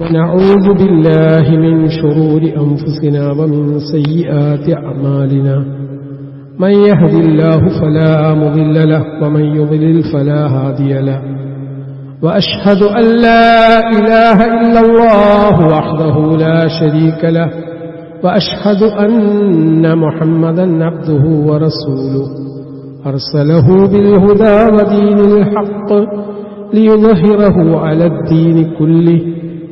ونعوذ بالله من شرور أنفسنا ومن سيئات أعمالنا. من يهد الله فلا مضل له ومن يضلل فلا هادي له. وأشهد أن لا إله إلا الله وحده لا شريك له. وأشهد أن محمدا عبده ورسوله. أرسله بالهدى ودين الحق ليظهره على الدين كله.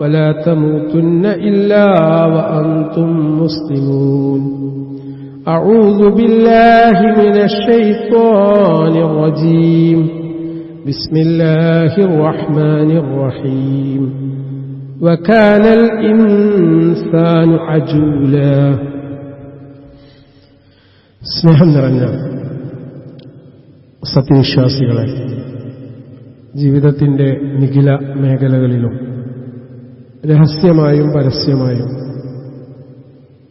ولا تموتن إلا وأنتم مسلمون أعوذ بالله من الشيطان الرجيم بسم الله الرحمن الرحيم وكان الإنسان عجولا സ്നേഹം നിറഞ്ഞ സത്യവിശ്വാസികളെ ജീവിതത്തിന്റെ നിഖില മേഖലകളിലും രഹസ്യമായും പരസ്യമായും.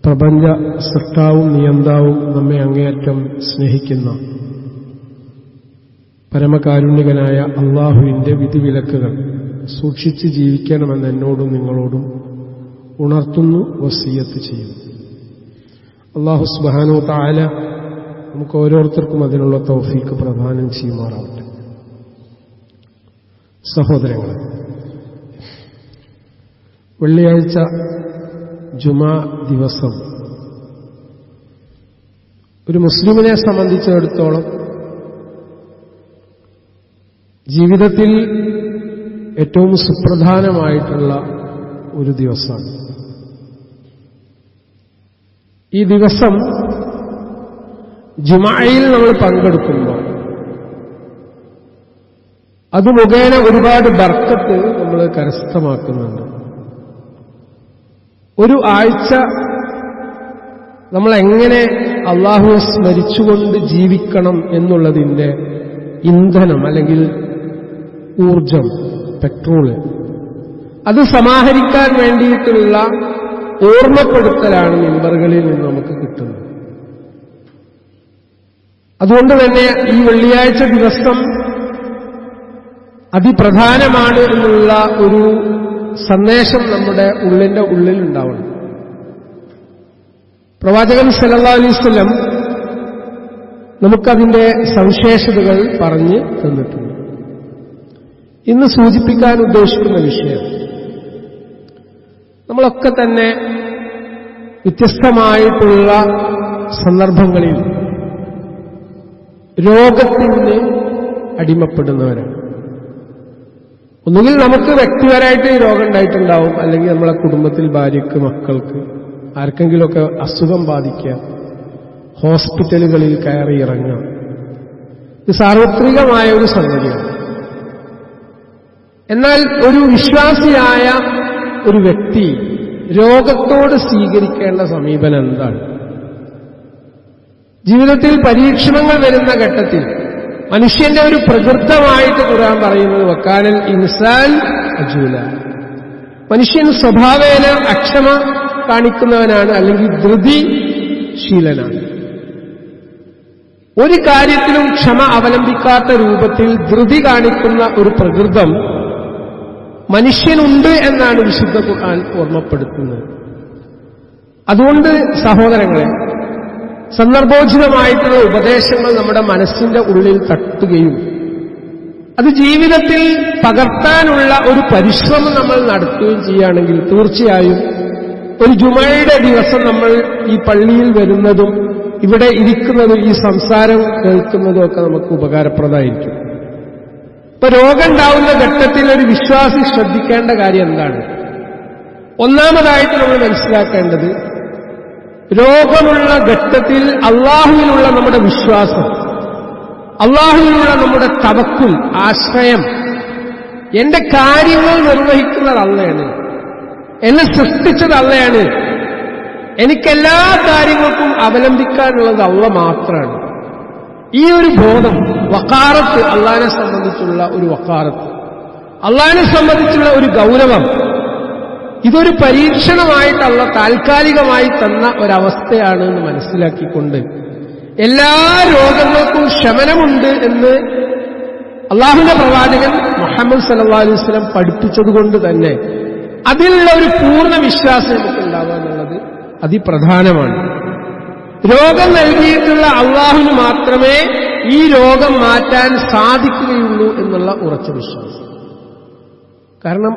പ്രപഞ്ച സൃഷ്ടാവും നിയന്താവും നമ്മെ അങ്ങേയറ്റം സ്നേഹിക്കുന്ന പരമകാരുണ്യകനായ അള്ളാഹുവിന്റെ വിധിവിലക്കുകൾ സൂക്ഷിച്ച് ജീവിക്കണമെന്ന് എന്നോടും നിങ്ങളോടും ഉണർത്തുന്നു വസീയത്ത് ചെയ്യുന്നു അള്ളാഹു സുബാനോ താല നമുക്ക് ഓരോരുത്തർക്കും അതിനുള്ള തൗഫീക്ക് പ്രദാനം ചെയ്യുമാറാവട്ടെ. സഹോദരങ്ങളെ വെള്ളിയാഴ്ച ജുമാ ദിവസം. ഒരു മുസ്ലിമിനെ സംബന്ധിച്ചിടത്തോളം ജീവിതത്തിൽ ഏറ്റവും സുപ്രധാനമായിട്ടുള്ള ഒരു ദിവസമാണ്. ഈ ദിവസം ജുമായിൽ നമ്മൾ പങ്കെടുക്കുമ്പോൾ അത് മുഖേന ഒരുപാട് ബർക്കത്ത് നമ്മൾ കരസ്ഥമാക്കുന്നുണ്ട്. ഒരു ആഴ്ച നമ്മൾ എങ്ങനെ അള്ളാഹുവെ സ്മരിച്ചുകൊണ്ട് ജീവിക്കണം എന്നുള്ളതിന്റെ ഇന്ധനം അല്ലെങ്കിൽ ഊർജം പെട്രോൾ അത് സമാഹരിക്കാൻ വേണ്ടിയിട്ടുള്ള ഓർമ്മപ്പെടുത്തലാണ് മെമ്പറുകളിൽ നിന്ന് നമുക്ക് കിട്ടുന്നത്. അതുകൊണ്ട് തന്നെ ഈ വെള്ളിയാഴ്ച ദിവസം അതിപ്രധാനമാണ് എന്നുള്ള ഒരു സന്ദേശം നമ്മുടെ ഉള്ളിന്റെ ഉള്ളിൽ ഉണ്ടാവണം പ്രവാചകൻ സല്ലാ അലൈവല്ലം നമുക്കതിന്റെ സവിശേഷതകൾ പറഞ്ഞ് തന്നിട്ടുണ്ട്. ഇന്ന് സൂചിപ്പിക്കാൻ ഉദ്ദേശിക്കുന്ന വിഷയം നമ്മളൊക്കെ തന്നെ വ്യത്യസ്തമായിട്ടുള്ള സന്ദർഭങ്ങളിൽ രോഗത്തിന് അടിമപ്പെടുന്നവരാണ്. ഒന്നുകിൽ നമുക്ക് വ്യക്തിപരമായിട്ട് ഈ രോഗം ഉണ്ടായിട്ടുണ്ടാവും അല്ലെങ്കിൽ നമ്മളെ കുടുംബത്തിൽ ഭാര്യയ്ക്ക് മക്കൾക്ക് ആർക്കെങ്കിലുമൊക്കെ അസുഖം ബാധിക്കുക ഹോസ്പിറ്റലുകളിൽ കയറി ഇറങ്ങുക. ഇത് സാർവത്രികമായ ഒരു സംഗതിയാണ്. എന്നാൽ ഒരു വിശ്വാസിയായ ഒരു വ്യക്തി രോഗത്തോട് സ്വീകരിക്കേണ്ട സമീപനം എന്താണ്? ജീവിതത്തിൽ പരീക്ഷണങ്ങൾ വരുന്ന ഘട്ടത്തിൽ മനുഷ്യന്റെ ഒരു പ്രകൃതമായിട്ട് ഖുർആൻ പറയുന്നത് വക്കാനൽ ഇൻസാൻ അജൂല. മനുഷ്യൻ സ്വഭാവേന അക്ഷമ കാണിക്കുന്നവനാണ് അല്ലെങ്കിൽ ധൃതി ശീലനാണ് ഒരു കാര്യത്തിലും ക്ഷമ അവലംബിക്കാത്ത രൂപത്തിൽ ധൃതി കാണിക്കുന്ന ഒരു പ്രകൃതം മനുഷ്യനുണ്ട് എന്നാണ് വിശുദ്ധ ഖുർആൻ ഓർമ്മപ്പെടുത്തുന്നത്. അതുകൊണ്ട് സഹോദരങ്ങളെ സന്ദർഭോചിതമായിട്ടുള്ള ഉപദേശങ്ങൾ നമ്മുടെ മനസ്സിന്റെ ഉള്ളിൽ തട്ടുകയും അത് ജീവിതത്തിൽ പകർത്താനുള്ള ഒരു പരിശ്രമം നമ്മൾ നടത്തുകയും ചെയ്യുകയാണെങ്കിൽ തീർച്ചയായും ഒരു ജുമയുടെ ദിവസം നമ്മൾ ഈ പള്ളിയിൽ വരുന്നതും ഇവിടെ ഇരിക്കുന്നതും ഈ സംസാരം കേൾക്കുന്നതും ഒക്കെ നമുക്ക് ഉപകാരപ്രദമായിരിക്കും. ഇപ്പൊ രോഗം ഉണ്ടാവുന്ന ഘട്ടത്തിൽ ഒരു വിശ്വാസി ശ്രദ്ധിക്കേണ്ട കാര്യം എന്താണ്? ഒന്നാമതായിട്ട് നമ്മൾ മനസ്സിലാക്കേണ്ടത് രോഗമുള്ള ഘട്ടത്തിൽ അള്ളാഹുവിനുള്ള നമ്മുടെ വിശ്വാസം അള്ളാഹുവിനുള്ള നമ്മുടെ തവക്കുൽ ആശ്രയം എന്റെ കാര്യങ്ങൾ നിർവഹിക്കുന്നത് അള്ളയാണ് എന്നെ സൃഷ്ടിച്ചത് അള്ളയാണ് എനിക്കെല്ലാ കാര്യങ്ങൾക്കും അവലംബിക്കാനുള്ളത് അള്ള മാത്രമാണ്. ഈ ഒരു ബോധം വക്കാറത്ത് അള്ളാഹിനെ സംബന്ധിച്ചുള്ള ഒരു വക്കാറത്ത്. അള്ളാഹിനെ സംബന്ധിച്ചുള്ള ഒരു ഗൗരവം. ഇതൊരു പരീക്ഷണമായിട്ടുള്ള താൽക്കാലികമായി തന്ന ഒരവസ്ഥയാണ് എന്ന് മനസ്സിലാക്കിക്കൊണ്ട് എല്ലാ രോഗങ്ങൾക്കും ശമനമുണ്ട് എന്ന് അള്ളാഹുവിന്റെ പ്രവാചകൻ മുഹമ്മദ് സല്ലാ അലൈഹി സ്വലം പഠിപ്പിച്ചതുകൊണ്ട് തന്നെ അതിലുള്ള ഒരു പൂർണ വിശ്വാസം നമുക്ക് ഉണ്ടാവുക എന്നുള്ളത് അതിപ്രധാനമാണ്. രോഗം നൽകിയിട്ടുള്ള അള്ളാഹുവിന് മാത്രമേ ഈ രോഗം മാറ്റാൻ സാധിക്കുകയുള്ളൂ എന്നുള്ള ഉറച്ച വിശ്വാസം. കാരണം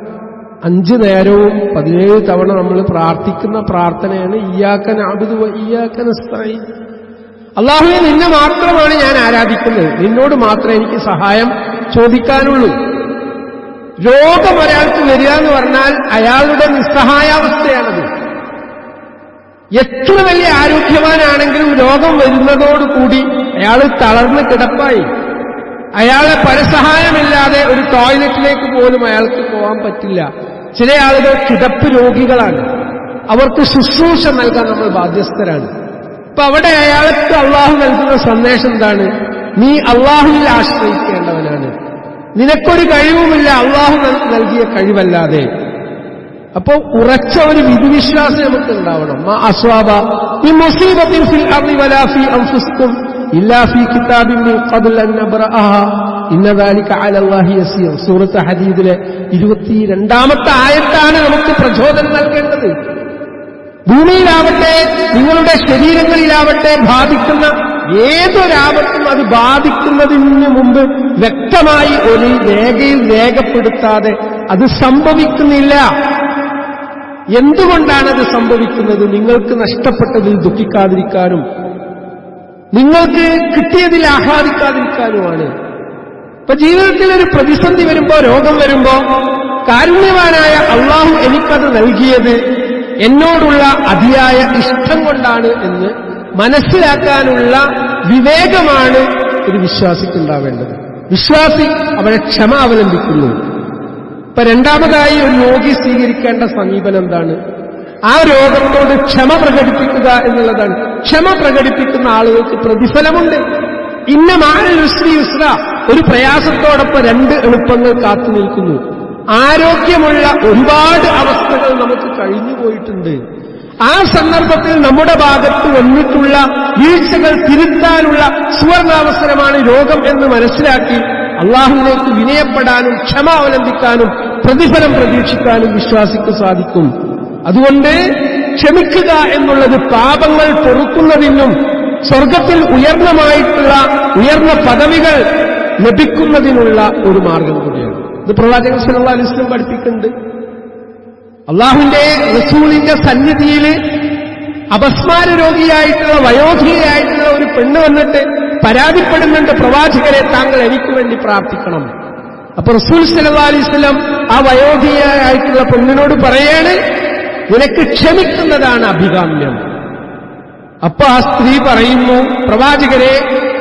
അഞ്ചു നേരവും പതിനേഴ് തവണ നമ്മൾ പ്രാർത്ഥിക്കുന്ന പ്രാർത്ഥനയാണ് ഇയാക്കൻ അബുദുവ ഇയാക്കൻ സ്ഥായി അള്ളാഹുവെ നിന്നെ മാത്രമാണ് ഞാൻ ആരാധിക്കുന്നത്. നിന്നോട് മാത്രമേ എനിക്ക് സഹായം ചോദിക്കാനുള്ളൂ. രോഗം ഒരാൾക്ക് വരിക എന്ന് പറഞ്ഞാൽ അയാളുടെ നിസ്സഹായാവസ്ഥയാണത്. എത്ര വലിയ ആരോഗ്യവാനാണെങ്കിലും രോഗം വരുന്നതോടുകൂടി അയാൾ തളർന്ന് കിടപ്പായി. അയാളെ പരസഹായമില്ലാതെ ഒരു ടോയ്ലറ്റിലേക്ക് പോലും അയാൾക്ക് പോകാൻ പറ്റില്ല. ചില ആളുകൾ കിടപ്പ് രോഗികളാണ്. അവർക്ക് ശുശ്രൂഷ നൽകാൻ നമ്മൾ ബാധ്യസ്ഥരാണ്. അപ്പൊ അവിടെ അയാൾക്ക് അള്ളാഹു നൽകുന്ന സന്ദേശം എന്താണ്? നീ അള്ളാഹുവിൽ ആശ്രയിക്കേണ്ടവനാണ്. നിനക്കൊരു കഴിവുമില്ല അള്ളാഹു നൽകിയ കഴിവല്ലാതെ. അപ്പോ ഉറച്ച ഒരു വിധിവിശ്വാസം നമുക്ക് ഉണ്ടാവണം. അസ്വാബ ഈ മുസീബത്തിൽ ഇല്ലാ അൻ ഇന്ന ദാലിക അലല്ലാഹി യസീർ. സൂറത്ത് ഹദീദിലെ 22ാമത്തെ ആയത്താണ് നമുക്ക് പ്രചോദനം നൽകേണ്ടത്. ഭൂമിയിലാവട്ടെ നിങ്ങളുടെ ശരീരങ്ങളിലാവട്ടെ ബാധിക്കുന്ന ഏതൊരാപത്തും അത് ബാധിക്കുന്നതിന് മുമ്പ് വ്യക്തമായി ഒരു രേഖയിൽ രേഖപ്പെടുത്താതെ അത് സംഭവിക്കുന്നില്ല. എന്തുകൊണ്ടാണ് അത് സംഭവിക്കുന്നത്? നിങ്ങൾക്ക് നഷ്ടപ്പെട്ടതിൽ ദുഃഖിക്കാതിരിക്കാനും നിങ്ങൾക്ക് കിട്ടിയതിൽ ആഹ്ലാദിക്കാതിരിക്കാനുമാണ്. ഇപ്പൊ ജീവിതത്തിൽ ഒരു പ്രതിസന്ധി വരുമ്പോ രോഗം വരുമ്പോ കാരുണ്യവാനായ അള്ളാഹു എനിക്കത് നൽകിയത് എന്നോടുള്ള അതിയായ ഇഷ്ടം കൊണ്ടാണ് എന്ന് മനസ്സിലാക്കാനുള്ള വിവേകമാണ് ഒരു വിശ്വാസിക്കുണ്ടാവേണ്ടത്. വിശ്വാസി അവരെ ക്ഷമ അവലംബിക്കുന്നു. ഇപ്പൊ രണ്ടാമതായി ഒരു രോഗി സ്വീകരിക്കേണ്ട സമീപനം എന്താണ്? ആ രോഗത്തോട് ക്ഷമ പ്രകടിപ്പിക്കുക എന്നുള്ളതാണ്. ക്ഷമ പ്രകടിപ്പിക്കുന്ന ആളുകൾക്ക് പ്രതിഫലമുണ്ട്. ഇന്ന മാനുശ്രീ യുസ്ര ഒരു പ്രയാസത്തോടൊപ്പം രണ്ട് എളുപ്പങ്ങൾ കാത്തു നിൽക്കുന്നു. ആരോഗ്യമുള്ള ഒരുപാട് അവസ്ഥകൾ നമുക്ക് കഴിഞ്ഞു പോയിട്ടുണ്ട്. ആ സന്ദർഭത്തിൽ നമ്മുടെ ഭാഗത്ത് വന്നിട്ടുള്ള വീഴ്ചകൾ തിരുത്താനുള്ള സുവർണാവസരമാണ് രോഗം എന്ന് മനസ്സിലാക്കി അള്ളാഹുവിലേക്ക് വിനയപ്പെടാനും ക്ഷമ അവലംബിക്കാനും പ്രതിഫലം പ്രതീക്ഷിക്കാനും വിശ്വാസിക്ക് സാധിക്കും. അതുകൊണ്ട് ക്ഷമിക്കുക എന്നുള്ളത് പാപങ്ങൾ പൊറുക്കുന്നതിനും സ്വർഗത്തിൽ ഉയർന്നമായിട്ടുള്ള ഉയർന്ന പദവികൾ ലഭിക്കുന്നതിനുള്ള ഒരു മാർഗം കൂടിയാണ്. ഇത് പ്രവാചകൻ സല്ലല്ലാഹു അലിസ്ലം പഠിപ്പിക്കുന്നുണ്ട്. അള്ളാഹുവിന്റെ റസൂലിന്റെ സന്നിധിയിൽ അപസ്മാര രോഗിയായിട്ടുള്ള വയോധികയായിട്ടുള്ള ഒരു പെണ്ണ് വന്നിട്ട് പരാതിപ്പെടുന്നുണ്ട് പ്രവാചകരെ താങ്കൾ എനിക്ക് വേണ്ടി പ്രാർത്ഥിക്കണം. അപ്പൊ റസൂൽ സലഹ് അലിസ്ലം ആ വയോധികയായിട്ടുള്ള പെണ്ണിനോട് പറയാണ് നിനക്ക് ക്ഷമിക്കുന്നതാണ് അഭികാമ്യം. അപ്പൊ ആ സ്ത്രീ പറയുന്നു പ്രവാചകരെ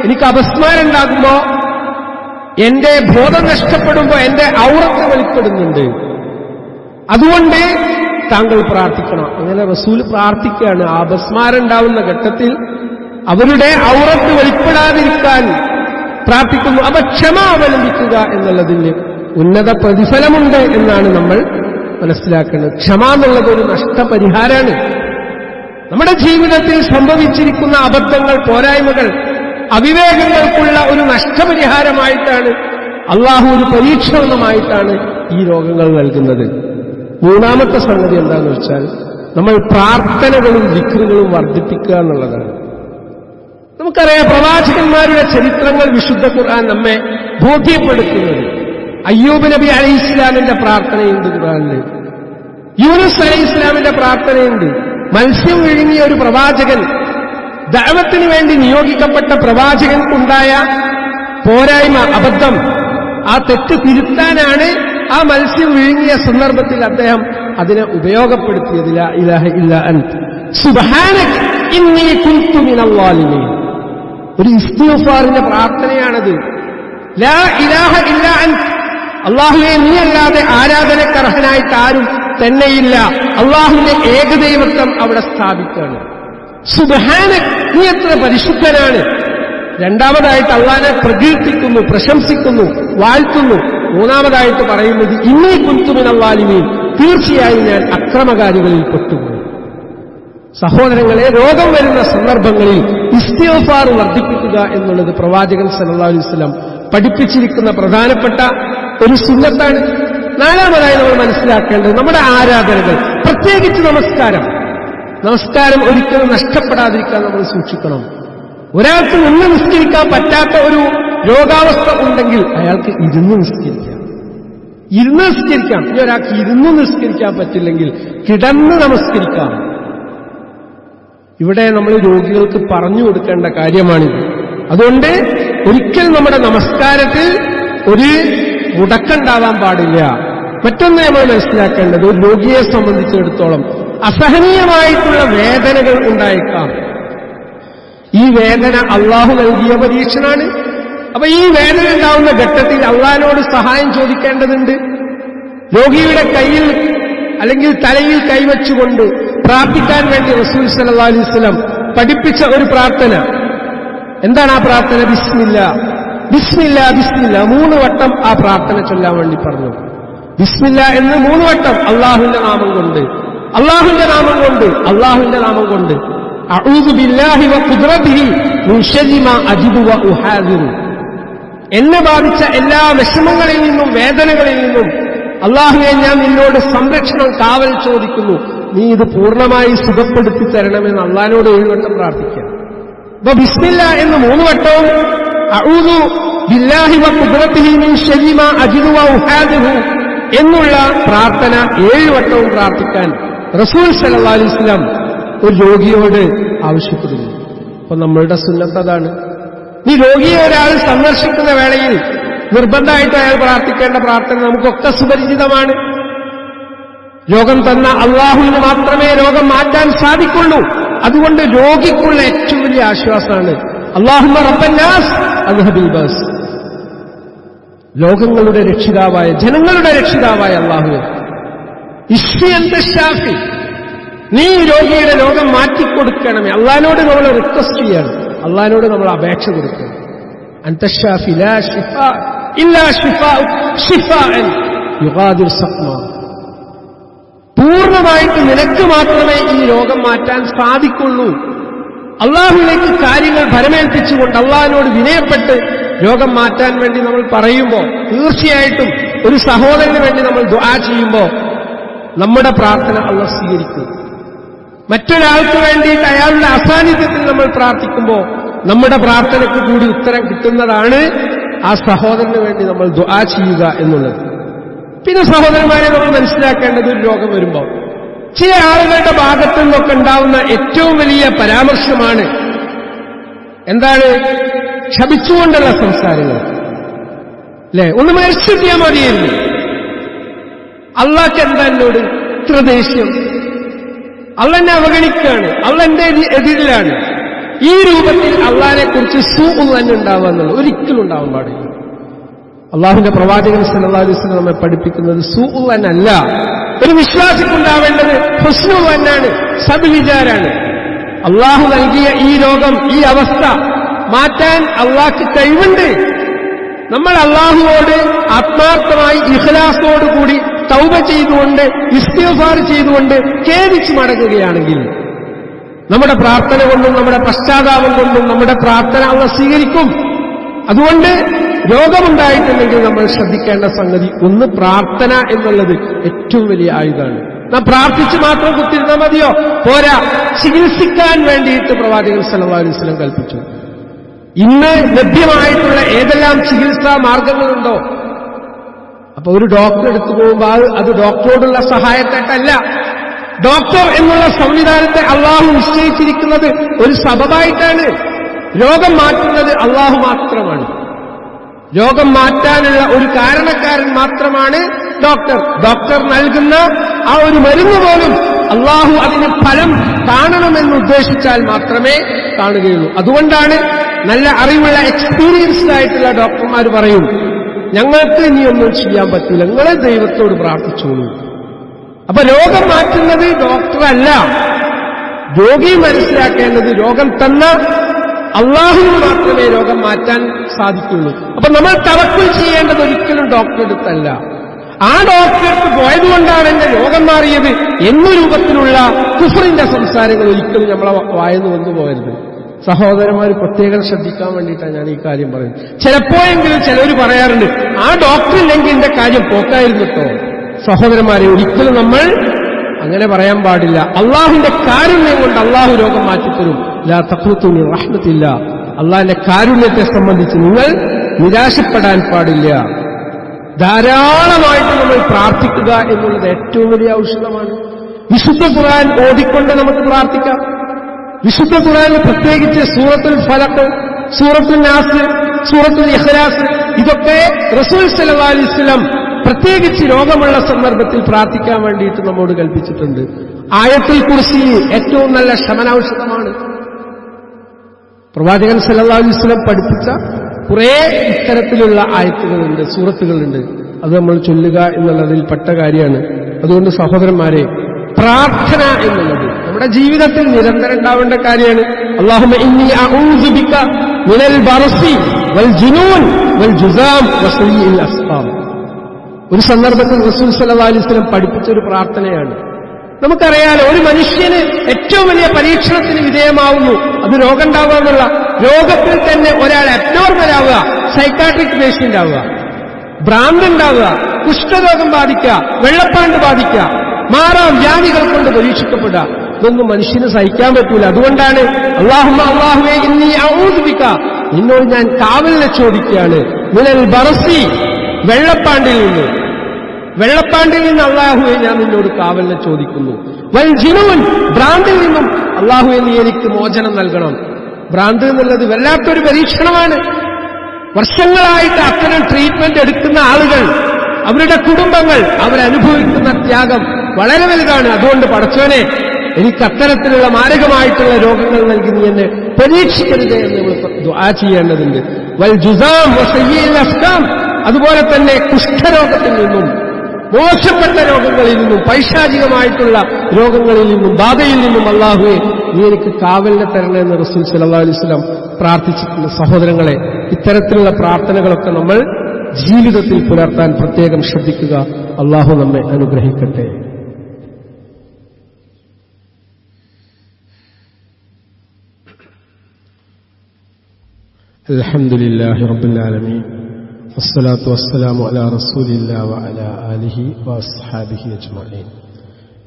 എനിക്ക് അപസ്മാരം ഉണ്ടാകുമ്പോ എന്റെ ബോധം നഷ്ടപ്പെടുമ്പോ എന്റെ ഔറത്ത് വെളിപ്പെടുന്നുണ്ട്. അതുകൊണ്ട് താങ്കൾ പ്രാർത്ഥിക്കണം. അങ്ങനെ റസൂൽ പ്രാർത്ഥിക്കുകയാണ്. ആ അപസ്മാരം ഉണ്ടാവുന്ന ഘട്ടത്തിൽ അവരുടെ ഔറത്ത് വെളിപ്പെടാതിരിക്കാൻ പ്രാർത്ഥിക്കുന്നു. അവ ക്ഷമ അവലംബിക്കുക എന്നുള്ളതിന് ഉന്നത പ്രതിഫലമുണ്ട് എന്നാണ് നമ്മൾ മനസ്സിലാക്കേണ്ടത്. ക്ഷമ എന്നുള്ളത് ഒരു നഷ്ടപരിഹാരമാണ്. നമ്മുടെ ജീവിതത്തിൽ സംഭവിച്ചിരിക്കുന്ന അബദ്ധങ്ങൾ പോരായ്മകൾ അവിവേകങ്ങൾക്കുള്ള ഒരു നഷ്ടപരിഹാരമായിട്ടാണ് അള്ളാഹു ഒരു പരീക്ഷണമായിട്ടാണ് ഈ രോഗങ്ങൾ നൽകുന്നത്. മൂന്നാമത്തെ സംഗതി എന്താണെന്ന് വെച്ചാൽ നമ്മൾ പ്രാർത്ഥനകളും വിക്രുകളും വർദ്ധിപ്പിക്കുക എന്നുള്ളതാണ്. നമുക്കറിയാം പ്രവാചകന്മാരുടെ ചരിത്രങ്ങൾ വിശുദ്ധ ഖുർആൻ നമ്മെ ബോധ്യപ്പെടുത്തുന്നത്. അയ്യൂബ് നബി അലി ഇസ്ലാമിന്റെ പ്രാർത്ഥനയുണ്ട് ഖുർആനിൽ യൂനുസ് അലി ഇസ്ലാമിന്റെ പ്രാർത്ഥനയുണ്ട്. മത്സ്യം വിഴുങ്ങിയ ഒരു പ്രവാചകൻ ദൈവത്തിന് വേണ്ടി നിയോഗിക്കപ്പെട്ട പ്രവാചകൻ പ്രവാചകൻക്കുണ്ടായ പോരായ്മ അബദ്ധം ആ തെറ്റ് തിരുത്താനാണ് ആ മത്സ്യം വിഴുങ്ങിയ സന്ദർഭത്തിൽ അദ്ദേഹം അതിനെ ഉപയോഗപ്പെടുത്തിയതില്ല ഇലാഹ ഇല്ല ളാലിമീൻ ഒരു ഇസ്തിഫാറിന്റെ പ്രാർത്ഥനയാണത്. ലാ ഇലാഹ ഇല്ല അള്ളാഹുവെ നീയല്ലാതെ ആരാധനക്കർഹനായിട്ട് ആരും തന്നെയില്ല. അള്ളാഹുവിന്റെ ഏകദൈവത്വം അവിടെ സ്ഥാപിക്കുകയാണ്. സുബഹാന നീ എത്ര പരിശുദ്ധനാണ്? രണ്ടാമതായിട്ട് അള്ളാനെ പ്രകീർത്തിക്കുന്നു പ്രശംസിക്കുന്നു വാഴ്ത്തുന്നു. മൂന്നാമതായിട്ട് പറയുന്നത് ഇന്നീ കുന്തുമിനവാലിമീൻ തീർച്ചയായും ഞാൻ അക്രമകാരികളിൽ പെട്ടുപോയി സഹോദരങ്ങളെ രോഗം വരുന്ന സന്ദർഭങ്ങളിൽ ഇസ്തിയോഫാർ വർദ്ധിപ്പിക്കുക എന്നുള്ളത് പ്രവാചകൻ സല്ലല്ലാഹു അലൈവലം പഠിപ്പിച്ചിരിക്കുന്ന പ്രധാനപ്പെട്ട ഒരു സുന്നത്താണ്. നാലാമതായി നമ്മൾ മനസ്സിലാക്കേണ്ടത് നമ്മുടെ ആരാധനകൾ. പ്രത്യേകിച്ച് നമസ്കാരം. നമസ്കാരം ഒരിക്കലും നഷ്ടപ്പെടാതിരിക്കാൻ നമ്മൾ സൂക്ഷിക്കണം. ഒരാൾക്ക് നിന്ന് നിസ്കരിക്കാൻ പറ്റാത്ത ഒരു രോഗാവസ്ഥ ഉണ്ടെങ്കിൽ അയാൾക്ക് ഇരുന്ന് നിസ്കരിക്കാം. ഇരുന്ന് നിസ്കരിക്കാം. ഇനി ഒരാൾക്ക് ഇരുന്ന് നിസ്കരിക്കാൻ പറ്റില്ലെങ്കിൽ കിടന്ന് നമസ്കരിക്കാം. ഇവിടെ നമ്മൾ രോഗികൾക്ക് പറഞ്ഞു കൊടുക്കേണ്ട കാര്യമാണിത്. അതുകൊണ്ട് ഒരിക്കൽ നമ്മുടെ നമസ്കാരത്തിൽ ഒരു മുടക്കുണ്ടാവാൻ പാടില്ല. മറ്റൊന്ന് നമ്മൾ മനസ്സിലാക്കേണ്ടത് രോഗിയെ സംബന്ധിച്ചിടത്തോളം അസഹനീയമായിട്ടുള്ള വേദനകൾ ഉണ്ടായേക്കാം. ഈ വേദന അള്ളാഹു നൽകിയ പരീക്ഷനാണ്. അപ്പൊ ഈ വേദന ഉണ്ടാവുന്ന ഘട്ടത്തിൽ അള്ളാഹിനോട് സഹായം ചോദിക്കേണ്ടതുണ്ട്. രോഗിയുടെ കയ്യിൽ അല്ലെങ്കിൽ തലയിൽ കൈവച്ചുകൊണ്ട് പ്രാർത്ഥിക്കാൻ വേണ്ടി റസൂൽ സല്ലല്ലാഹു അലൈഹി വസല്ലം പഠിപ്പിച്ച ഒരു പ്രാർത്ഥന. എന്താണ് ആ പ്രാർത്ഥന? ബിസ്മില്ല. ബിസ്മില്ല ബിസ്മില്ല. മൂന്ന് വട്ടം ആ പ്രാർത്ഥന ചൊല്ലാൻ വേണ്ടി പറഞ്ഞു. ബിസ്മില്ല എന്ന് മൂന്ന് വട്ടം അള്ളാഹുവിന്റെ നാമം കൊണ്ട്. അള്ളാഹുവിന്റെ നാമം കൊണ്ട് അള്ളാഹുവിന്റെ നാമം കൊണ്ട്. എന്നെ ബാധിച്ച എല്ലാ വിഷമങ്ങളിൽ നിന്നും വേദനകളിൽ നിന്നും അള്ളാഹുവെ ഞാൻ നിന്നോട് സംരക്ഷണം കാവൽ ചോദിക്കുന്നു. നീ ഇത് പൂർണമായി സുഖപ്പെടുത്തി തരണമെന്ന് അള്ളാഹിനോട് ഏഴുവട്ടം പ്രാർത്ഥിക്കാം. അപ്പൊ ബിസ്മില്ല എന്ന് മൂന്ന് വട്ടവും അഊദു ബില്ലാഹി വ ഖുദ്റതിഹി മിൻ ശർരി മാ വ ഉഹാദിറു എന്നുള്ള പ്രാർത്ഥന ഏഴ് വട്ടവും പ്രാർത്ഥിക്കാൻ റസൂൽ സല്ലല്ലാഹു അലൈഹി വസല്ലം ഒരു രോഗിയോട് ആവശ്യപ്പെടുന്നു. അപ്പൊ നമ്മളുടെ സുന്നത്ത് അതാണ്. ഈ രോഗിയെ ഒരാൾ സന്ദർശിക്കുന്ന വേളയിൽ നിർബന്ധമായിട്ട് അയാൾ പ്രാർത്ഥിക്കേണ്ട പ്രാർത്ഥന നമുക്കൊക്കെ സുപരിചിതമാണ്. രോഗം തന്ന അള്ളാഹുവിന് മാത്രമേ രോഗം മാറ്റാൻ സാധിക്കുള്ളൂ. അതുകൊണ്ട് രോഗിക്കുള്ള ഏറ്റവും വലിയ ആശ്വാസമാണ്. അള്ളാഹുമ റബ്ബന്നാസ് അദ്ഹബിൽ ബസ്. ലോകങ്ങളുടെ രക്ഷിതാവായ ജനങ്ങളുടെ രക്ഷിതാവായ അള്ളാഹു ഷാഫി. നീ രോഗിയുടെ രോഗം മാറ്റിക്കൊടുക്കണമേ. അള്ളഹാനോട് നമ്മൾ റിക്വസ്റ്റ് ചെയ്യണം. അള്ളഹാനോട് നമ്മൾ അപേക്ഷ കൊടുക്കണം. അന്തഷാഫി ലാ ഷിഫ ഇല്ലാ ഷിഫ ഷിഫ യുഗാദിർ സത്മ പൂർണമായിട്ട് നിനക്ക് മാത്രമേ ഈ രോഗം മാറ്റാൻ സാധിക്കുള്ളൂ. അള്ളാഹുവിലേക്ക് കാര്യങ്ങൾ ഭരമേൽപ്പിച്ചുകൊണ്ട് അള്ളാഹിനോട് വിനയപ്പെട്ട് രോഗം മാറ്റാൻ വേണ്ടി നമ്മൾ പറയുമ്പോൾ തീർച്ചയായിട്ടും ഒരു സഹോദരന് വേണ്ടി നമ്മൾ ദുആ ചെയ്യുമ്പോൾ നമ്മുടെ പ്രാർത്ഥന അള്ള സ്വീകരിക്കും. മറ്റൊരാൾക്ക് വേണ്ടിയിട്ട് അയാളുടെ അസാന്നിധ്യത്തിൽ നമ്മൾ പ്രാർത്ഥിക്കുമ്പോൾ നമ്മുടെ പ്രാർത്ഥനയ്ക്ക് കൂടി ഉത്തരം കിട്ടുന്നതാണ് ആ സഹോദരന് വേണ്ടി നമ്മൾ ദുആ ചെയ്യുക എന്നുള്ളത്. പിന്നെ സഹോദരന്മാരെ നമ്മൾ മനസ്സിലാക്കേണ്ടത് ഒരു രോഗം വരുമ്പോൾ. ചില ആളുകളുടെ ഭാഗത്തു നിന്നൊക്കെ ഉണ്ടാവുന്ന ഏറ്റവും വലിയ പരാമർശമാണ് എന്താണ്? ക്ഷമിച്ചുകൊണ്ടുള്ള സംസാരങ്ങൾ. അല്ലെ? ഒന്ന് മരിച്ചിട്ടിയാൽ മതിയായിരുന്നു. അള്ളാക്ക് എന്താ എന്നോട്? ഇത്ര ദേഷ്യം. അള്ളെന്നെ അവഗണിക്കുകയാണ്. അള്ളെന്റെ എതിരിലാണ്. ഈ രൂപത്തിൽ അള്ളാഹിനെ കുറിച്ച് സൂ തന്നെ ഉണ്ടാവുക എന്നുള്ളത് ഒരിക്കലും ഉണ്ടാവാൻ പാടില്ല. അള്ളാഹുവിന്റെ പ്രവാചകൻ സല്ലല്ലാഹു അലൈഹി നമ്മെ പഠിപ്പിക്കുന്നത് സൂ അല്ല ഒരു വിശ്വാസിക്കുണ്ടാവേണ്ടത് ഹുസ്നു തന്നാണ് സബിചാരാണ് അള്ളാഹു നൽകിയ ഈ രോഗം ഈ അവസ്ഥ മാറ്റാൻ അള്ളാഹ്ക്ക് കഴിവുണ്ട്. നമ്മൾ അള്ളാഹുവോട് ആത്മാർത്ഥമായി ഇഖ്ലാസോടുകൂടി തൗബ ചെയ്തുകൊണ്ട് ഇസ്തിഫാർ ചെയ്തുകൊണ്ട് ഖേദിച്ചു മടങ്ങുകയാണെങ്കിൽ നമ്മുടെ പ്രാർത്ഥന കൊണ്ടും നമ്മുടെ പശ്ചാത്താപം കൊണ്ടും നമ്മുടെ പ്രാർത്ഥന അവ സ്വീകരിക്കും. അതുകൊണ്ട് രോഗമുണ്ടായിട്ടുണ്ടെങ്കിൽ നമ്മൾ ശ്രദ്ധിക്കേണ്ട സംഗതി ഒന്ന് പ്രാർത്ഥന എന്നുള്ളത് ഏറ്റവും വലിയ ആയുധമാണ്. നാം പ്രാർത്ഥിച്ച് മാത്രം കുത്തിരുന്നാൽ മതിയോ? പോരാ. ചികിത്സിക്കാൻ വേണ്ടിയിട്ട് പ്രവാചകൻ വസല്ലം കൽപ്പിച്ചു. ഇന്ന് ലഭ്യമായിട്ടുള്ള ഏതെല്ലാം ചികിത്സാ മാർഗങ്ങളുണ്ടോ? അപ്പൊ ഒരു ഡോക്ടർ എടുത്തു പോകുമ്പോൾ അത് ഡോക്ടറോടുള്ള സഹായത്തേക്കല്ല ഡോക്ടർ എന്നുള്ള സംവിധാനത്തെ അള്ളാഹു നിശ്ചയിച്ചിരിക്കുന്നത് ഒരു സബബായിട്ടാണ്. രോഗം മാറ്റുന്നത് അള്ളാഹു മാത്രമാണ്. രോഗം മാറ്റാനുള്ള ഒരു കാരണക്കാരൻ മാത്രമാണ് ഡോക്ടർ. ഡോക്ടർ നൽകുന്ന ആ ഒരു മരുന്ന് പോലും അള്ളാഹു അതിന് ഫലം കാണണമെന്ന് ഉദ്ദേശിച്ചാൽ മാത്രമേ കാണുകയുള്ളൂ. അതുകൊണ്ടാണ് നല്ല അറിവുള്ള എക്സ്പീരിയൻസ്ഡ് ആയിട്ടുള്ള ഡോക്ടർമാർ പറയും ഞങ്ങൾക്ക് ഇനിയൊന്നും ചെയ്യാൻ പറ്റില്ല. നിങ്ങളെ ദൈവത്തോട് പ്രാർത്ഥിച്ചോളൂ. അപ്പൊ രോഗം മാറ്റുന്നത് ഡോക്ടറല്ല. രോഗി മനസ്സിലാക്കേണ്ടത് രോഗം തന്ന അള്ളാഹുവിന് മാത്രമേ രോഗം മാറ്റാൻ സാധിക്കുള്ളൂ. അപ്പൊ നമ്മൾ തവക്കുൽ ചെയ്യേണ്ടത് ഒരിക്കലും ഡോക്ടറെ അടുത്തല്ല. ആ ഡോക്ടർക്ക് പോയതുകൊണ്ടാണ് എന്റെ രോഗം മാറിയത് എന്ന രൂപത്തിലുള്ള കുഫറിന്റെ സംസാരങ്ങൾ ഒരിക്കലും നമ്മളെ വായന്ന് വന്നു പോകരുത്. സഹോദരന്മാർ പ്രത്യേകം ശ്രദ്ധിക്കാൻ വേണ്ടിയിട്ടാണ് ഞാൻ ഈ കാര്യം പറയുന്നത്. ചിലപ്പോഴെങ്കിലും ചിലർ പറയാറുണ്ട് ആ ഡോക്ടർ ഇല്ലെങ്കിൽ എന്റെ കാര്യം പോക്കായിരുന്നു കേട്ടോ സഹോദരന്മാരെ ഒരിക്കലും നമ്മൾ അങ്ങനെ പറയാൻ പാടില്ല. അള്ളാഹുവിന്റെ കാരുണ്യം കൊണ്ട് അള്ളാഹു രോഗം മാറ്റിത്തരും. ലാ റഹ്മത്തില്ല. അള്ളാഹിന്റെ കാരുണ്യത്തെ സംബന്ധിച്ച് നിങ്ങൾ നിരാശപ്പെടാൻ പാടില്ല. ധാരാളമായിട്ട് നമ്മൾ പ്രാർത്ഥിക്കുക എന്നുള്ളത് ഏറ്റവും വലിയ ഔഷധമാണ്. വിശുദ്ധ ഖുറാൻ ഓടിക്കൊണ്ട് നമുക്ക് പ്രാർത്ഥിക്കാം. വിശുദ്ധ ഖുറാൻ പ്രത്യേകിച്ച് സൂറത്തുൽ ഫലക്ക് സൂറത്തുൽ നാസ് സൂറത്തുൽ ഇഖ്ലാസ് ഇതൊക്കെ റസൂൽ സല്ലല്ലാഹു അലൈഹി വസല്ലം പ്രത്യേകിച്ച് രോഗമുള്ള സന്ദർഭത്തിൽ പ്രാർത്ഥിക്കാൻ വേണ്ടിയിട്ട് നമ്മോട് കൽപ്പിച്ചിട്ടുണ്ട്. ആയത്തിൽ കുറിച്ച് ഏറ്റവും നല്ല ശമനൌഷധമാണ് പ്രവാചകൻ വസല്ലം പഠിപ്പിച്ച കുറേ ഇത്തരത്തിലുള്ള ആയത്തുകളുണ്ട് സൂറത്തുകളുണ്ട്. അത് നമ്മൾ ചൊല്ലുക എന്നുള്ളതിൽ പെട്ട കാര്യമാണ്. അതുകൊണ്ട് സഹോദരന്മാരെ പ്രാർത്ഥന എന്നുള്ളത് നമ്മുടെ ജീവിതത്തിൽ നിരന്തരം ഉണ്ടാവേണ്ട കാര്യമാണ്. ഒരു സന്ദർഭത്തിൽ റസൂൽ വസല്ലം പഠിപ്പിച്ച ഒരു പ്രാർത്ഥനയാണ്. നമുക്കറിയാലോ ഒരു മനുഷ്യന് ഏറ്റവും വലിയ പരീക്ഷണത്തിന് വിധേയമാവുന്നു അത് രോഗം ഉണ്ടാവുക എന്നുള്ള രോഗത്തിൽ തന്നെ ഒരാൾ അബ്നോർമൽ ആവുക സൈക്കാട്രിക് പേഷ്യന്റ് ആവുക. ഭ്രാന്ത് ഉണ്ടാവുക കുഷ്ഠരോഗം ബാധിക്കുക വെള്ളപ്പാണ്ട് ബാധിക്കുക മാറാം വ്യാധികൾ കൊണ്ട് പരീക്ഷിക്കപ്പെടുക. ഇതൊന്നും മനുഷ്യന് സഹിക്കാൻ പറ്റൂല. അതുകൊണ്ടാണ് അള്ളാഹുമ അള്ളാഹുവെ ഇന്നീ ഔദിപ്പിക്ക നിന്നോട് ഞാൻ കാവലിനെ ചോദിക്കുകയാണ്. നിലൽ ബറസി വെള്ളപ്പാണ്ടിൽ നിന്ന്. വെള്ളപ്പാണ്ടിൽ നിന്ന് അള്ളാഹുവെ ഞാൻ നിന്നോട് കാവലിനെ ചോദിക്കുന്നു. വൽ ഭ്രാന്തിൽ നിന്നും അള്ളാഹു എന്ന് എനിക്ക് മോചനം നൽകണം. ഭ്രാന്ത് എന്നുള്ളത് വല്ലാത്തൊരു പരീക്ഷണമാണ്. വർഷങ്ങളായിട്ട് അത്തരം ട്രീറ്റ്മെന്റ് എടുക്കുന്ന ആളുകൾ അവരുടെ കുടുംബങ്ങൾ അവരനുഭവിക്കുന്ന ത്യാഗം വളരെ വലുതാണ്. അതുകൊണ്ട് പടച്ചവനെ എനിക്ക് അത്തരത്തിലുള്ള മാരകമായിട്ടുള്ള രോഗങ്ങൾ നൽകി നീ എന്നെ പരീക്ഷിക്കരുത് എന്ന് നമ്മൾ ചെയ്യേണ്ടതുണ്ട്. വൽ ജുസാം അതുപോലെ തന്നെ കുഷ്ഠരോഗത്തിൽ നിന്നും മോശപ്പെട്ട രോഗങ്ങളിൽ നിന്നും പൈശാചികമായിട്ടുള്ള രോഗങ്ങളിൽ നിന്നും ബാധയിൽ നിന്നും അള്ളാഹുവെ നീ എനിക്ക് കാവലിനെ തരണമെന്ന് റസൂൽ സല്ലല്ലാഹു അലൈഹി വസല്ലം പ്രാർത്ഥിച്ചിട്ടുണ്ട് സഹോദരങ്ങളെ ഇത്തരത്തിലുള്ള പ്രാർത്ഥനകളൊക്കെ നമ്മൾ ജീവിതത്തിൽ പുലർത്താൻ പ്രത്യേകം ശ്രദ്ധിക്കുക അള്ളാഹു നമ്മെ അനുഗ്രഹിക്കട്ടെ الحمد لله رب العالمين والصلاة والسلام على رسول الله وعلى آله وأصحابه أجمعين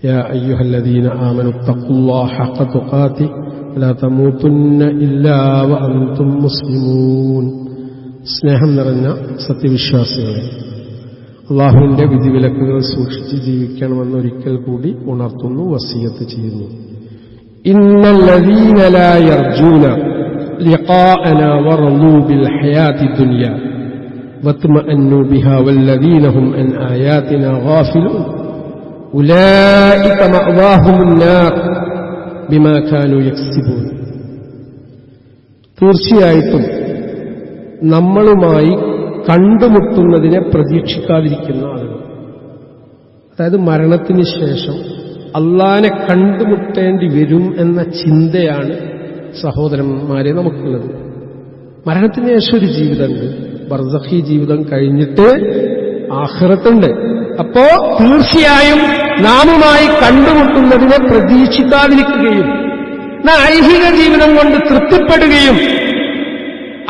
يا أيها الذين آمنوا اتقوا الله حق تقاته ولا تموتن إلا وأنتم مسلمون സ്നേഹം നിറഞ്ഞ സത്യവിശ്വാസികളെ അള്ളാഹുവിന്റെ വിധിവിലക്കുകൾ സൂക്ഷിച്ച് ജീവിക്കണമെന്ന് ഒരിക്കൽ കൂടി ഉണർത്തുന്നു വസീയത്ത് ചെയ്യുന്നു ഇന്നല്ലദീന ലാ യർജൂന لقاءنا ورضوا بالحياة الدنيا واطمأنوا بها والذين هم عن آياتنا غافلون أولئك مأواهم النار بما كانوا يكسبون തീർച്ചയായിട്ടും നമ്മളുമായി കണ്ടുമുട്ടുന്നതിനെ പ്രതീക്ഷിക്കാതിരിക്കുന്ന ആളുകൾ അതായത് മരണത്തിന് ശേഷം അള്ളാനെ കണ്ടുമുട്ടേണ്ടി വരും എന്ന ചിന്തയാണ് സഹോദരന്മാരെ നമുക്കുള്ളത് മരണത്തിന് ശേഷം ഒരു ജീവിതമുണ്ട് ബർസഖി ജീവിതം കഴിഞ്ഞിട്ട് ആഹ്റത്തുണ്ട്. അപ്പോ തീർച്ചയായും നാമുമായി കണ്ടുമുട്ടുന്നതിനെ പ്രതീക്ഷിക്കാതിരിക്കുകയും ഐഹിക ജീവിതം കൊണ്ട് തൃപ്തിപ്പെടുകയും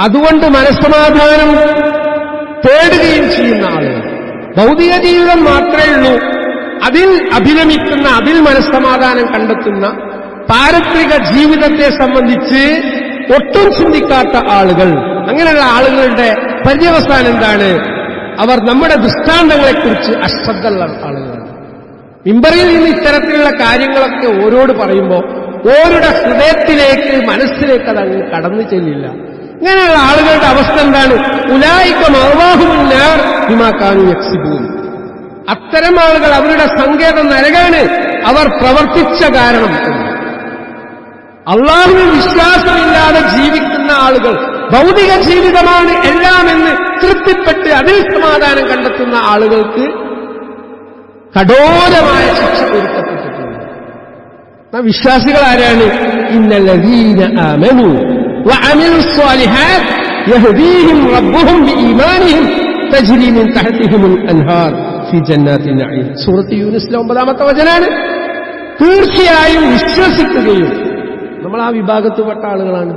അതുകൊണ്ട് മനസ്സമാധാനം തേടുകയും ചെയ്യുന്ന ആളുകൾ. ഭൗതിക ജീവിതം മാത്രമേ ഉള്ളൂ. അതിൽ അഭിരമിക്കുന്ന അതിൽ മനസ്സമാധാനം കണ്ടെത്തുന്ന പാരത്രിക ജീവിതത്തെ സംബന്ധിച്ച് ഒട്ടും ചിന്തിക്കാത്ത ആളുകൾ അങ്ങനെയുള്ള ആളുകളുടെ പര്യവസാനം എന്താണ്? അവർ നമ്മുടെ ദൃഷ്ടാന്തങ്ങളെക്കുറിച്ച് അശ്രദ്ധ ആളുകളാണ്. മിമ്പറിൽ നിന്ന് ഇത്തരത്തിലുള്ള കാര്യങ്ങളൊക്കെ ഓരോട് പറയുമ്പോൾ ഓരുടെ ഹൃദയത്തിലേക്ക് മനസ്സിലേക്ക് അത് അങ്ങ് കടന്നു ചെല്ലില്ല. ഇങ്ങനെയുള്ള ആളുകളുടെ അവസ്ഥ എന്താണ്? ഉലായിക്ക മർവാഹുമിന്നാർ ഹിമാക്കാനു യക്സിബൂൻ. അത്തരം ആളുകൾ അവരുടെ സങ്കേതം നരകാണ് അവർ പ്രവർത്തിച്ച കാരണം അള്ളാഹുവിൽ വിശ്വാസമില്ലാതെ ജീവിക്കുന്ന ആളുകൾ ഭൗതിക ജീവിതമാണ് എല്ലാമെന്ന് തൃപ്തിപ്പെട്ട് അതിൽ സമാധാനം കണ്ടെത്തുന്ന ആളുകൾക്ക് കഠോരമായ ശിക്ഷ ഒരുക്കപ്പെട്ടിട്ടുണ്ട് നാം വിശ്വാസികൾ ആരാണ് ഇന്നലീന ആമനു وعملوا الصالحات يهديهم ربهم بإيمانهم تجري من تحتهم الأنهار في جنات النعيم സൂറത്ത് യൂനിസിലെ ഒമ്പതാമത്തെ വചനാണ് തീർച്ചയായും വിശ്വസിക്കുകയും നമ്മൾ ആ വിഭാഗത്തിൽപ്പെട്ട ആളുകളാണ്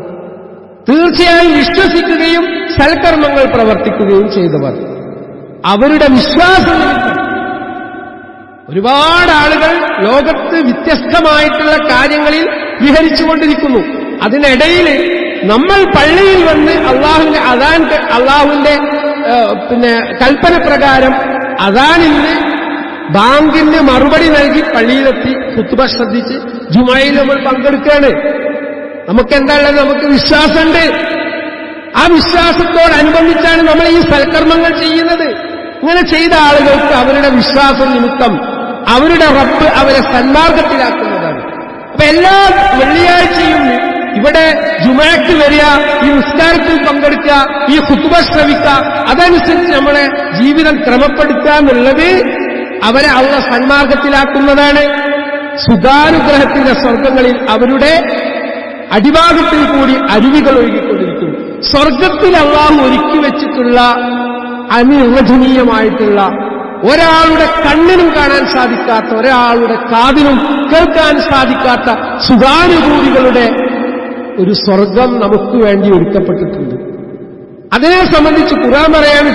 തീർച്ചയായും വിശ്വസിക്കുകയും സൽക്കർമ്മങ്ങൾ പ്രവർത്തിക്കുകയും ചെയ്തവർ. അവരുടെ വിശ്വാസം ഒരുപാട് ആളുകൾ ലോകത്ത് വ്യത്യസ്തമായിട്ടുള്ള കാര്യങ്ങളിൽ വിഹരിച്ചുകൊണ്ടിരിക്കുന്നു. അതിനിടയിൽ നമ്മൾ പള്ളിയിൽ വന്ന് അള്ളാഹുവിന്റെ അതാൻ അള്ളാഹുവിന്റെ പിന്നെ കൽപ്പന പ്രകാരം അതാനിന് ബാങ്കിന് മറുപടി നൽകി പള്ളിയിലെത്തി. കുത്തുബ ശ്രദ്ധിച്ച് ജുമായിൽ നമ്മൾ പങ്കെടുക്കുകയാണ്. നമുക്ക് എന്താണ് നമുക്ക് വിശ്വാസമുണ്ട്. ആ വിശ്വാസത്തോടനുബന്ധിച്ചാണ് നമ്മൾ ഈ സൽക്കർമ്മങ്ങൾ ചെയ്യുന്നത്. ഇങ്ങനെ ചെയ്ത ആളുകൾക്ക് അവരുടെ വിശ്വാസം നിമിത്തം അവരുടെ റബ്ബ് അവരെ സന്മാർഗത്തിലാക്കുന്നതാണ്. അപ്പൊ എല്ലാ വെള്ളിയാഴ്ചയും ഇവിടെ ജുമാക്ക് വരിക ഈ നിസ്കാരത്തിൽ പങ്കെടുക്കുക ഈ കുത്തുബ ശ്രവിക്കുക അതനുസരിച്ച് നമ്മളെ ജീവിതം ക്രമപ്പെടുത്തുക എന്നുള്ളത് അവരെ അവളെ സന്മാർഗത്തിലാക്കുന്നതാണ്. സുഖാനുഗ്രഹത്തിന്റെ സ്വർഗങ്ങളിൽ അവരുടെ അടിഭാഗത്തിൽ കൂടി അരുവികൾ ഒഴുകിക്കൊണ്ടിരിക്കും. സ്വർഗത്തിൽ അള്ളാഹു ഒരുക്കി വെച്ചിട്ടുള്ള അനിർവചനീയമായിട്ടുള്ള ഒരാളുടെ കണ്ണിനും കാണാൻ സാധിക്കാത്ത ഒരാളുടെ കാതിനും കേൾക്കാൻ സാധിക്കാത്ത സുഖാനുഭൂതികളുടെ ഒരു സ്വർഗം നമുക്ക് വേണ്ടി ഒരുക്കപ്പെട്ടിട്ടുണ്ട്. അതിനെ സംബന്ധിച്ച് ഖുർആൻ പറയാണ്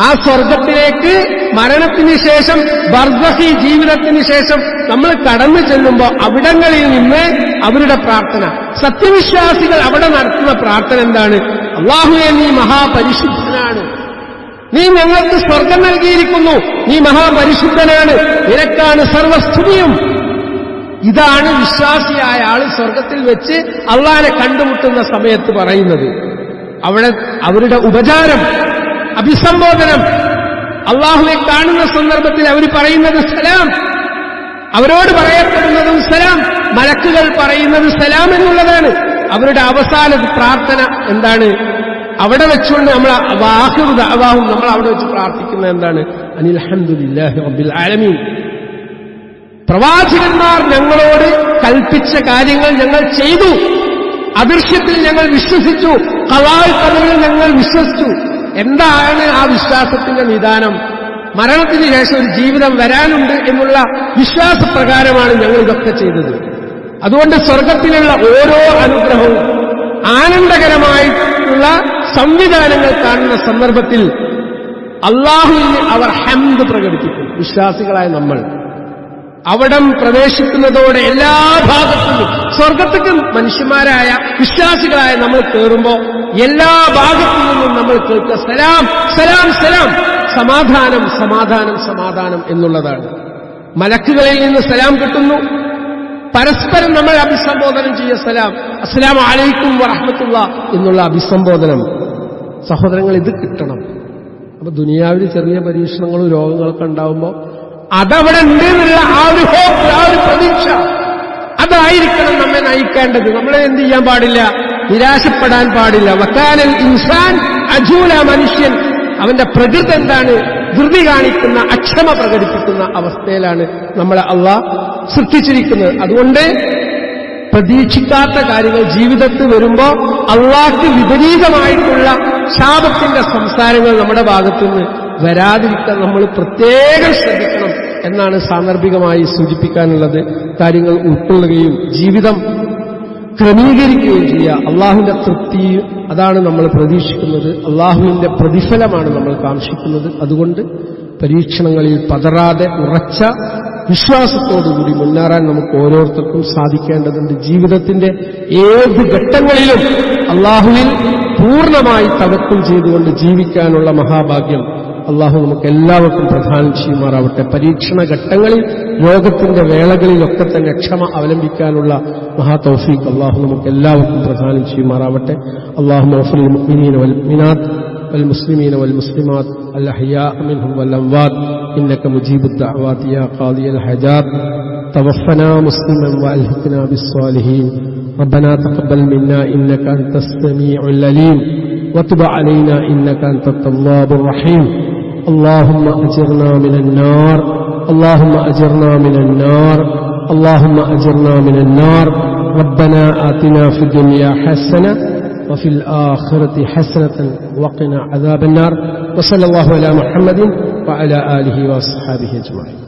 ആ സ്വർഗത്തിലേക്ക് മരണത്തിന് ശേഷം ബർദഹി ജീവിതത്തിന് ശേഷം നമ്മൾ കടന്നു ചെല്ലുമ്പോൾ അവിടങ്ങളിൽ നിന്ന് അവരുടെ പ്രാർത്ഥന. സത്യവിശ്വാസികൾ അവിടെ നടത്തുന്ന പ്രാർത്ഥന എന്താണ്? അള്ളാഹുവെ നീ മഹാപരിശുദ്ധനാണ്. നീ ഞങ്ങൾക്ക് സ്വർഗം നൽകിയിരിക്കുന്നു. നീ മഹാപരിശുദ്ധനാണ്. നിനക്കാണ് സർവസ്തുതിയും ഇതാണ് വിശ്വാസിയായ ആൾ സ്വർഗത്തിൽ വെച്ച് അള്ളാനെ കണ്ടുമുട്ടുന്ന സമയത്ത് പറയുന്നത്. അവിടെ അവരുടെ ഉപചാരം. അഭിസംബോധനം. അള്ളാഹുവെ കാണുന്ന സന്ദർഭത്തിൽ അവർ പറയുന്നത് സലാം. അവരോട് പറയപ്പെടുന്നതും സലാം. മലക്കുകൾ പറയുന്നത് സലാം എന്നുള്ളതാണ്. അവരുടെ അവസാന പ്രാർത്ഥന എന്താണ്? അവിടെ വെച്ചുകൊണ്ട് നമ്മൾ അവാഹും നമ്മൾ അവിടെ വെച്ച് പ്രാർത്ഥിക്കുന്നത് എന്താണ്? അനിൽഹമുല്ലാഹി റബ്ബിൽ ആലമീൻ. പ്രവാചകന്മാർ ഞങ്ങളോട് കൽപ്പിച്ച കാര്യങ്ങൾ ഞങ്ങൾ ചെയ്തു. അദൃശ്യത്തിൽ ഞങ്ങൾ വിശ്വസിച്ചു. കലാൽ കഥകളിൽ ഞങ്ങൾ വിശ്വസിച്ചു. എന്താണ് ആ വിശ്വാസത്തിന്റെ നിദാനം? മരണത്തിന് ശേഷം ഒരു ജീവിതം വരാനുണ്ട് എന്നുള്ള വിശ്വാസപ്രകാരമാണ് ഞങ്ങൾ ഇതൊക്കെ ചെയ്തത്. അതുകൊണ്ട് സ്വർഗത്തിലുള്ള ഓരോ അനുഗ്രഹവും ആനന്ദകരമായിട്ടുള്ള സംവിധാനങ്ങൾ കാണുന്ന സന്ദർഭത്തിൽ അള്ളാഹുവിന് അവർ ഹംദ് പ്രകടിപ്പിക്കും. വിശ്വാസികളായ നമ്മൾ. അവിടം പ്രവേശിക്കുന്നതോടെ എല്ലാ ഭാഗത്തുനിന്നും സ്വർഗത്തേക്ക് മനുഷ്യന്മാരായ വിശ്വാസികളായ നമ്മൾ കയറുമ്പോൾ എല്ലാ ഭാഗത്തു നിന്നും നമ്മൾ കേൾക്കുക സലാം സലാം സലാം സമാധാനം സമാധാനം സമാധാനം എന്നുള്ളതാണ്. മലക്കുകളിൽ നിന്ന് സലാം കിട്ടുന്നു. പരസ്പരം നമ്മൾ അഭിസംബോധനം ചെയ്യുക സലാം അസ്സലാം അലൈക്കും വറഹമത്തുള്ള എന്നുള്ള അഭിസംബോധനം. സഹോദരങ്ങൾ ഇത് കിട്ടണം. അപ്പൊ ദുനിയാവിൽ ചെറിയ പരീക്ഷണങ്ങളും രോഗങ്ങളൊക്കെ ഉണ്ടാവുമ്പോൾ അതവിടെ ഉണ്ട് എന്നുള്ള ആ ഒരു ഹോപ്പ് ആ ഒരു പ്രതീക്ഷ. അതായിരിക്കണം നമ്മെ നയിക്കേണ്ടത്. നമ്മളെ എന്ത് ചെയ്യാൻ പാടില്ല? നിരാശപ്പെടാൻ പാടില്ല. വക്കാനൽ ഇൻസാൻ അജൂല മനുഷ്യൻ. അവന്റെ പ്രകൃതി എന്താണ്? ധൃതി കാണിക്കുന്ന അക്ഷമ പ്രകടിപ്പിക്കുന്ന അവസ്ഥയിലാണ് നമ്മളെ അള്ളാഹ് സൃഷ്ടിച്ചിരിക്കുന്നത്. അതുകൊണ്ട് പ്രതീക്ഷിക്കാത്ത കാര്യങ്ങൾ ജീവിതത്തിൽ വരുമ്പോൾ അള്ളാഹ്ക്ക് വിപരീതമായിട്ടുള്ള ശാപത്തിന്റെ സംസാരങ്ങൾ നമ്മുടെ ഭാഗത്തുനിന്ന് വരാതിരിക്കാൻ നമ്മൾ പ്രത്യേകം ശ്രദ്ധിക്കണം. എന്നാണ് സാന്ദർഭികമായി സൂചിപ്പിക്കാനുള്ളത്. കാര്യങ്ങൾ ഉൾക്കൊള്ളുകയും ജീവിതം ക്രമീകരിക്കുകയും ചെയ്യുക. അള്ളാഹുവിന്റെ തൃപ്തി അതാണ് നമ്മൾ പ്രതീക്ഷിക്കുന്നത്. അള്ളാഹുവിന്റെ പ്രതിഫലമാണ് നമ്മൾ കാക്ഷിക്കുന്നത്. അതുകൊണ്ട് പരീക്ഷണങ്ങളിൽ പതറാതെ ഉറച്ച വിശ്വാസത്തോടുകൂടി മുന്നേറാൻ നമുക്ക് ഓരോരുത്തർക്കും സാധിക്കേണ്ടതുണ്ട്. ജീവിതത്തിന്റെ ഏത് ഘട്ടങ്ങളിലും അള്ളാഹുവിൽ പൂർണമായി തവക്കും ചെയ്തുകൊണ്ട് ജീവിക്കാനുള്ള മഹാഭാഗ്യം അള്ളാഹു നമുക്ക് എല്ലാവർക്കും പ്രധാനം ചെയ്യുമാറാവട്ടെ പരീക്ഷണ ഘട്ടങ്ങളിൽ രോഗത്തിന്റെ വേളകളിലൊക്കെ തന്നെ ക്ഷമ അവലംബിക്കാനുള്ള മഹാ തൗഫീഖ് അള്ളാഹു നമുക്ക് എല്ലാവർക്കും പ്രധാനം ചെയ്യുമാറാവട്ടെ അള്ളാഹു മൗഫുൽ മുഅ്മിനീന വൽ മുഅ്മിനാത്ത് والمسلمين والمسلمات الأحياء منهم والأموات إنك مجيب الدعوات يا قاضي الحاجات توفنا مسلما وألحقنا بالصالحين ربنا تقبل منا إنك أنت السميع العليم وتب علينا إنك أنت التواب الرحيم اللهم أجرنا من النار اللهم أجرنا من النار اللهم أجرنا من النار. ربنا آتنا في الدنيا حسنة وفي الآخرة حسنة وقنا عذاب النار. وصلى الله على محمد وعلى آله وأصحابه أجمعين.